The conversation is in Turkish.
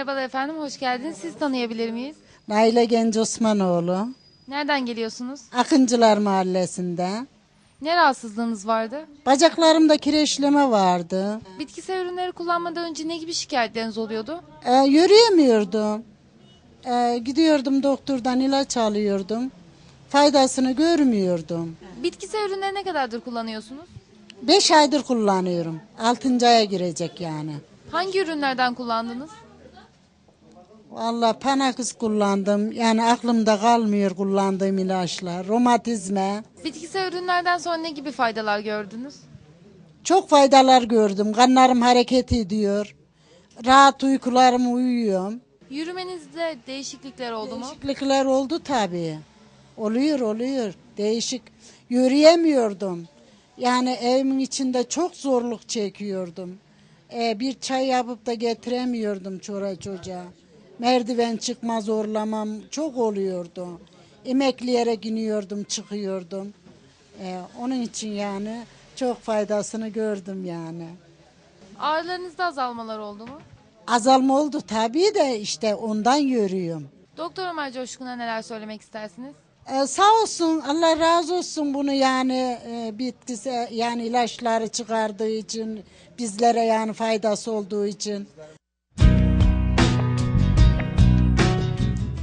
Merhabalar efendim, hoş geldiniz. Siz tanıyabilir miyiz? Naile Genç Osmanoğlu. Nereden geliyorsunuz? Akıncılar Mahallesi'nde. Ne rahatsızlığınız vardı? Bacaklarımda kireçleme vardı. Bitkisel ürünleri kullanmadan önce ne gibi şikayetleriniz oluyordu? Ee, yürüyemiyordum. Ee, gidiyordum doktordan ilaç alıyordum. Faydasını görmüyordum. Bitkisel ürünleri ne kadardır kullanıyorsunuz? Beş aydır kullanıyorum. Altıncı aya girecek yani. Hangi ürünlerden kullandınız? Vallahi panakız kullandım. Yani aklımda kalmıyor kullandığım ilaçlar. Romatizme. Bitkisel ürünlerden sonra ne gibi faydalar gördünüz? Çok faydalar gördüm. Kanlarım hareket ediyor. Rahat uykularım uyuyorum. Yürümenizde değişiklikler oldu mu? Değişiklikler oldu tabii. Oluyor oluyor. Değişik. Yürüyemiyordum. Yani evimin içinde çok zorluk çekiyordum. Ee, bir çay yapıp da getiremiyordum çora çocuğa. Merdiven çıkma zorlamam çok oluyordu. Emekleyerek iniyordum, çıkıyordum. Ee, onun için yani çok faydasını gördüm yani. Ağrılarınızda azalmalar oldu mu? Azalma oldu tabii de işte ondan yürüyorum. Doktor Ömer Coşkun'a neler söylemek istersiniz? Ee, sağ olsun Allah razı olsun bunu yani e, bitkisi yani ilaçları çıkardığı için bizlere yani faydası olduğu için